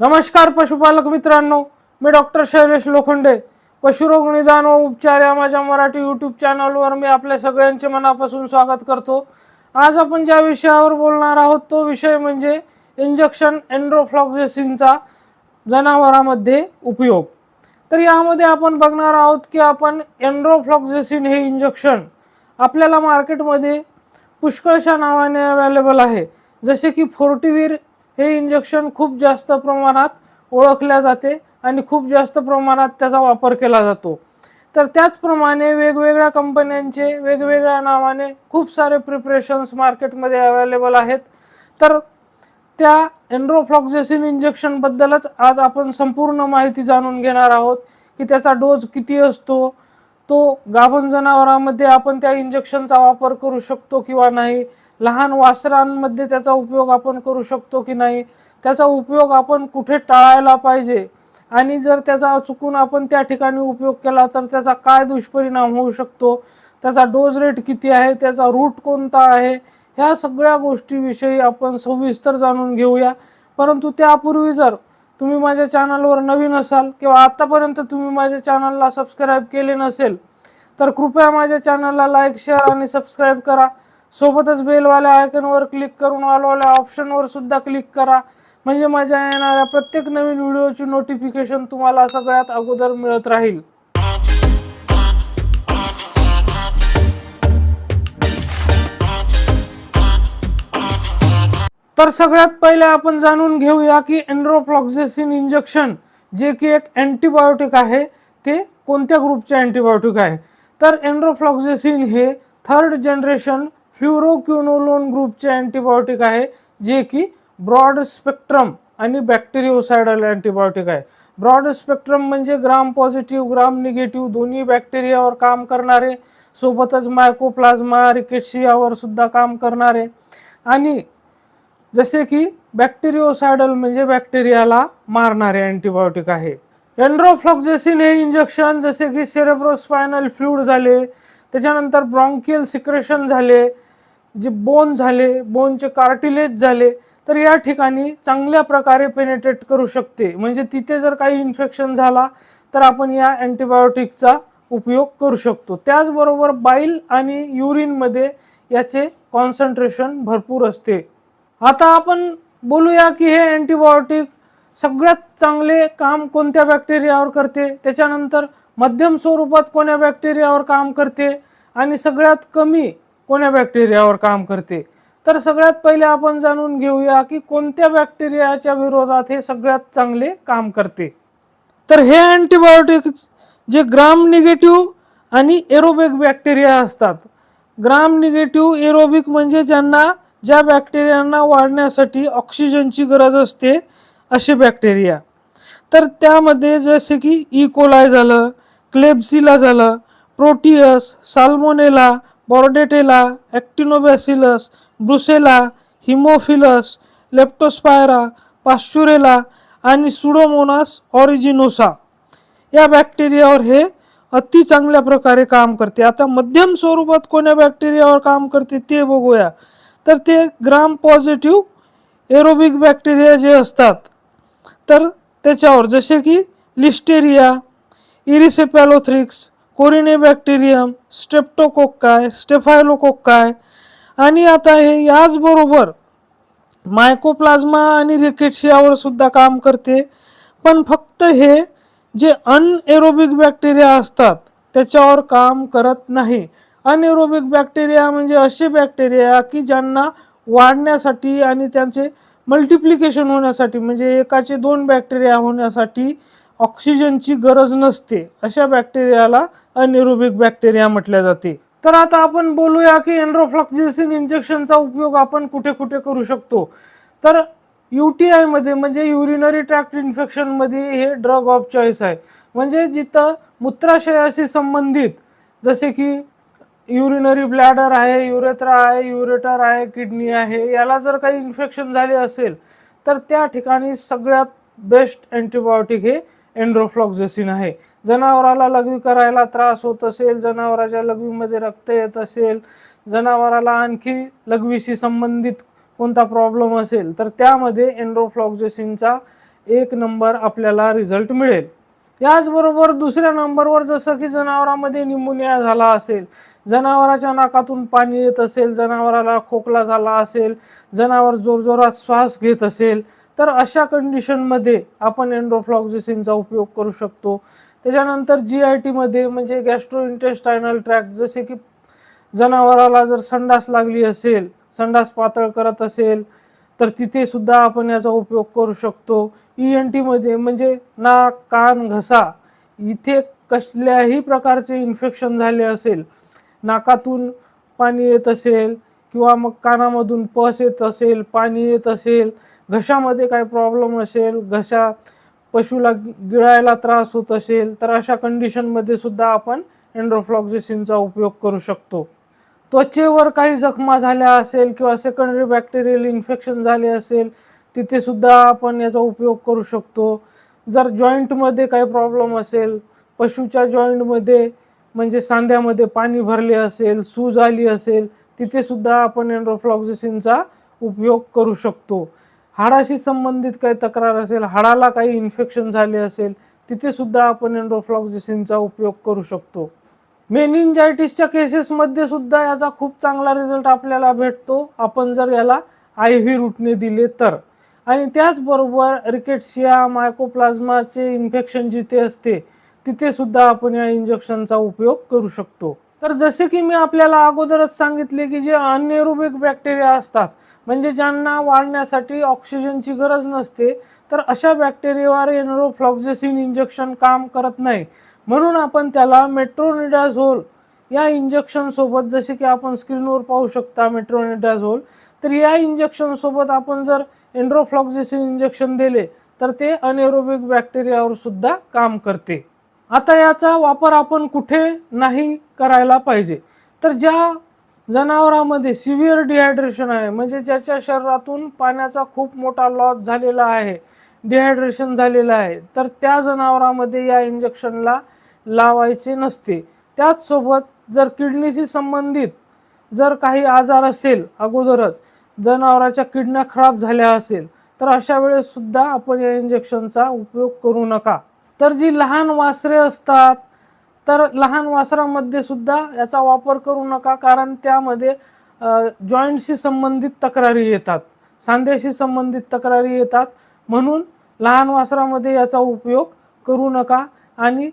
नमस्कार पशुपालक मित्रांनो मी डॉक्टर शैलेश लोखंडे. पशुरोग निदान व उपचार या माझ्या मराठी यूट्यूब चॅनलवर मी आपल्या सगळ्यांचे मनापासून स्वागत करतो. आज आपण ज्या विषयावर बोलणार आहोत तो विषय म्हणजे इंजेक्शन एन्ड्रोफ्लॉक्झेसिनचा जनावरांमध्ये उपयोग. तर यामध्ये आपण बघणार आहोत की आपण एन्ड्रोफ्लॉक्झेसिन हे इंजेक्शन आपल्याला मार्केटमध्ये पुष्कळशा नावाने अवेलेबल आहे. जसे की फोर्टिवीर हे इंजेक्शन खूप जास्त प्रमाणात ओळखल्या जाते आणि खूप जास्त प्रमाणात त्याचा वापर केला जातो. तर त्याचप्रमाणे वेगवेगळ्या कंपन्यांचे वेगवेगळ्या नावाने खूप सारे प्रिपरेशन्स मार्केटमध्ये अवेलेबल आहेत. तर त्या एन्ड्रोफ्लॉक्झेसिन इंजेक्शनबद्दलच आज आपण संपूर्ण माहिती जाणून घेणार आहोत की त्याचा डोस किती असतो तो गाभण जनावरांमध्ये आपण त्या इंजेक्शनचा वापर करू शकतो किंवा नाही लहान वासरांमध्ये त्याचा उपयोग आपण करू शकतो की नाही? त्याचा उपयोग आपण कुठे टाळायला पाहिजे? आणि जर त्याचा चुकून आपण त्या ठिकाणी उपयोग केला तर त्याचा काय दुष्परिणाम होऊ शकतो? त्याचा डोज रेट किती आहे? त्याचा रूट कोणता आहे? ह्या सगळ्या गोष्टीविषयी आपण सविस्तर जाणून घेऊया. परंतु त्यापूर्वी जर तुम्ही माझ्या चॅनलवर नवीन असाल किंवा आत्तापर्यंत तुम्ही माझ्या चॅनलला सबस्क्राईब केले नसेल तर कृपया माझ्या चॅनलला लाईक शेअर आणि सबस्क्राईब करा. सोबतच बेलवाल्या आयकनवर क्लिक करून ऑलवाल्या ऑप्शनवर सुद्धा क्लिक करा. म्हणजे माझ्या येणाऱ्या प्रत्येक नवीन व्हिडिओची नोटिफिकेशन तुम्हाला सगळ्यात अगोदर मिळत राहील. तर सगळ्यात पहिले आपण जाणून घेऊया की एन्ड्रोफ्लॉक्झेसिन इंजेक्शन जे की एक अँटीबायोटिक आहे ते कोणत्या ग्रुपचे अँटीबायोटिक आहे? तर एन्ड्रोफ्लॉक्झेसिन हे थर्ड जनरेशन फ्युरोक्युनोलोन ग्रुपचे अँटीबायोटिक आहे जे की ब्रॉड स्पेक्ट्रम आणि बॅक्टेरिओसायडल अँटीबायोटिक आहे. ब्रॉड स्पेक्ट्रम म्हणजे ग्राम पॉझिटिव्ह ग्राम निगेटिव्ह दोन्ही बॅक्टेरियावर काम करणारे सोबतच मायकोप्लाझ्मा रिकेट्सियावर सुद्धा काम करणारे. आणि जसे की बॅक्टेरिओसायडल म्हणजे बॅक्टेरियाला मारणारे अँटीबायोटिक आहे. एन्ड्रोफ्लॉक्झेसिन हे इंजेक्शन जसे की सेरेब्रोस्पायनल फ्लूड झाले त्याच्यानंतर ब्रॉन्कियल सिक्रेशन झाले जे बोन झाले बोनचे कार्टिलेज झाले तर या ठिकाणी चांगल्या प्रकारे पेनेट्रेट करू शकते. म्हणजे तिथे जर काही इन्फेक्शन झाला तर आपण या अँटीबायोटिकचा उपयोग करू शकतो. त्याचबरोबर बाईल आणि युरिनमध्ये याचे कॉन्सन्ट्रेशन भरपूर असते. आता आपण बोलूया की हे अँटीबायोटिक सगळ्यात चांगले काम कोणत्या बॅक्टेरियावर करते? त्याच्यानंतर मध्यम स्वरूपात कोण्या बॅक्टेरियावर काम करते? आणि सगळ्यात कमी कोण्या बॅक्टेरियावर काम करते? तर सगळ्यात पहिले आपण जाणून घेऊया की कोणत्या बॅक्टेरियाच्या विरोधात हे सगळ्यात चांगले काम करते. तर हे अँटीबायोटिक जे ग्राम निगेटिव्ह आणि एरोबिक बॅक्टेरिया असतात. ग्राम निगेटिव्ह एरोबिक म्हणजे ज्यांना ज्या बॅक्टेरियांना वाढण्यासाठी ऑक्सिजनची गरज असते असे बॅक्टेरिया तर त्यामध्ये जसे की e. इकोलाय झालं क्लेब्सिला झालं Proteus Salmonella Bordetella Actinobacillus Brucella Haemophilus Leptospira Pasteurella आणि सुडोमोनास ऑरिजिनोसा या बॅक्टेरियावर हे अति चांगल्या प्रकारे काम करते. आता मध्यम स्वरूपात कोण्या बॅक्टेरियावर काम करते ते बघूया. तर ते ग्राम पॉझिटिव्ह एरोबिक बॅक्टेरिया जे असतात तर त्याच्यावर जसे की लिस्टेरिया इरिसेपॅलोथ्रिक्स कोरिने बॅक्टेरियम स्टेप्टोकोक्काय स्टेफायलोकोक्काय. आणि आता हे याचबरोबर मायकोप्लाझ्मा आणि रिकेट्स यावर सुद्धा काम करते. पण फक्त हे जे अनएरोबिक बॅक्टेरिया असतात त्याच्यावर काम करत नाही. अनएरोबिक बॅक्टेरिया म्हणजे असे बॅक्टेरिया की ज्यांना वाढण्यासाठी आणि त्यांचे मल्टिप्लिकेशन होण्यासाठी म्हणजे एकाचे दोन बॅक्टेरिया होण्यासाठी ऑक्सिजनची गरज नसते अशा बॅक्टेरियाला अनएरोबिक बॅक्टेरिया म्हटल्या जाते. तर आता आपण बोलूया की एन्ड्रोफ्लॉक्झेसिन इंजेक्शनचा उपयोग आपण कुठे कुठे करू शकतो? तर यू टी आयमध्ये म्हणजे युरिनरी ट्रॅक्ट इन्फेक्शनमध्ये हे ड्रग ऑफ चॉईस आहे. म्हणजे जिथं मूत्राशयाशी संबंधित जसे की युरिनरी ब्लॅडर आहे युरेत्रा आहे युरेटर आहे किडनी आहे याला जर काही इन्फेक्शन झाले असेल तर त्या ठिकाणी सगळ्यात बेस्ट अँटीबायोटिक हे एन्ड्रोफ्लॉक्झेसिन आहे जनावराला लघवी करायला त्रास होत असेल जनावराच्या लघवीमध्ये रक्त येत असेल जनावराला आणखी लघवीशी संबंधित कोणता प्रॉब्लेम असेल तर त्यामध्ये एन्ड्रोफ्लॉक्झेसिनचा एक नंबर आपल्याला रिझल्ट मिळेल. याचबरोबर दुसऱ्या नंबरवर जसं की जनावरामध्ये निमोनिया झाला असेल जनावराच्या नाकातून पाणी येत असेल जनावराला खोकला झाला असेल जनावर जोरजोरात श्वास घेत असेल तर अशा कंडिशनमध्ये आपण एन्ड्रोफ्लॉक्झिसिनचा उपयोग करू शकतो. त्याच्यानंतर जी आय टीमध्ये म्हणजे गॅस्ट्रो इंटेस्टायनल ट्रॅक जसे की जनावराला जर संडास लागली असेल संडास पातळ करत असेल तर तिथे सुद्धा आपण याचा उपयोग करू शकतो. ई एन टीमध्ये म्हणजे नाक कान घसा इथे कसल्याही प्रकारचे इन्फेक्शन झाले असेल नाकातून पाणी येत असेल किंवा मग कानामधून पस येत असेल पाणी येत असेल घशामध्ये काय प्रॉब्लेम असेल घशा पशुला गिळायला त्रास होत असेल तर अशा कंडिशनमध्ये सुद्धा आपण एन्ड्रोफ्लॉक्झिसिनचा उपयोग करू शकतो. त्वचेवर काही जखमा झाल्या असेल किंवा सेकंडरी बॅक्टेरियल इन्फेक्शन झाले असेल तिथे सुद्धा आपण याचा उपयोग करू शकतो. जर जॉईंटमध्ये काही प्रॉब्लेम असेल पशूच्या जॉईंटमध्ये म्हणजे सांध्यामध्ये पाणी भरले असेल सूज आली असेल तिथे सुद्धा आपण एन्ड्रोफ्लॉक्झिसिनचा उपयोग करू शकतो. हाडाशी संबंधित काही तक्रार असेल हाडाला काही इन्फेक्शन झाले असेल तिथे सुद्धा आपण एन्ड्रोफ्लॉक्झिसिनचा उपयोग करू शकतो. मेनिंजायटिसच्या केसेसमध्ये सुद्धा याचा खूप चांगला रिझल्ट आपल्याला भेटतो. आपण जर याला आय व्ही रूटने दिले तर. आणि त्याचबरोबर रिकेट्सिया मायकोप्लाझ्माचे इन्फेक्शन जिथे असते तिथे सुद्धा आपण या इंजेक्शनचा उपयोग करू शकतो. तर जसे की मी आपल्याला अगोदरच सांगितले की जे अनएरोबिक बॅक्टेरिया असतात म्हणजे ज्यांना वाढण्यासाठी ऑक्सिजनची गरज नसते तर अशा बॅक्टेरियावर एनरोफ्लॉक्झेसिन इंजेक्शन काम करत नाही. म्हणून आपण त्याला मेट्रोनिडाझोल या इंजेक्शनसोबत जसे की आपण स्क्रीनवर पाहू शकता मेट्रोनिडाझोल तर या इंजेक्शनसोबत आपण जर एन्ड्रोफ्लॉक्झेसिन इंजेक्शन दिले तर ते अनएरोबिक बॅक्टेरियावर सुद्धा काम करते. आता याचा वापर आपण कुठे नाही करायला पाहिजे. तर ज्या जनावरांमध्ये सिव्हिअर डिहायड्रेशन आहे. म्हणजे ज्याच्या शरीरातून पाण्याचा खूप मोठा लॉस झालेला आहे डिहायड्रेशन झालेलं आहे तर त्या जनावरामध्ये या इंजेक्शनला लावायचे नसते. त्याचसोबत जर किडनीशी संबंधित जर काही आजार असेल अगोदरच जनावराच्या किडन्या खराब झाल्या असेल तर अशा वेळेस सुद्धा आपण या इंजेक्शनचा उपयोग करू नका. तर जी लहान वासरे असतात तर लहान वासरामध्ये सुद्धा याचा वापर करू नका कारण त्यामध्ये जॉईंटशी संबंधित तक्रारी येतात. सांध्याशी संबंधित तक्रारी येतात. म्हणून लहान वासरामध्ये याचा उपयोग करू नका आणि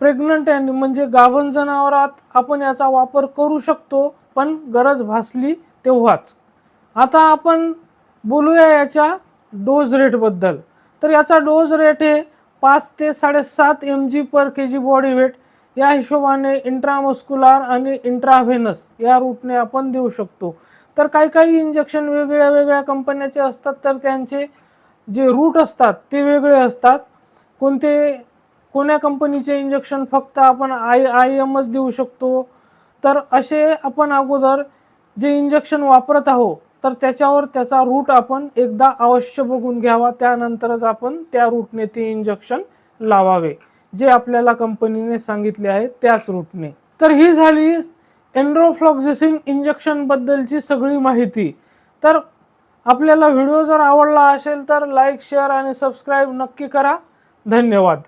प्रेग्नंट आणि म्हणजे गाभण जनावरात आपण याचा वापर करू शकतो पण गरज भासली तेव्हाच. आता आपण बोलूया याच्या डोज रेटबद्दल तर याचा डोज रेट हे पाच ते साडेसात M G per K G body weight या हिशोबाने इंट्रामस्क्युलार आणि इंट्राव्हेनस या रूटने आपण देऊ शकतो. तर काही काही इंजेक्शन वेगळ्या वेगळ्या कंपन्याचे असतात तर त्यांचे जे रूट असतात ते वेगळे असतात. कोणते कोण्या कंपनीचे इंजेक्शन फक्त आपण आय आय एमच देऊ शकतो. तर असे आपण अगोदर जे इंजेक्शन वापरत आहो तर त्याच्यावर त्याचा रूट आपण एकदा अवश्य बघून घ्यावा. त्यानंतरच आपण त्या रूटने ते इंजेक्शन लावावे. जे आपल्याला कंपनीने सांगितले आहे त्याच रूटने. तर ही झाली एन्ड्रोफ्लॉक्झेसिन इंजेक्शनबद्दलची सगळी माहिती. तर आपल्याला व्हिडिओ जर आवडला असेल तर लाईक शेअर आणि सबस्क्राईब नक्की करा. धन्यवाद.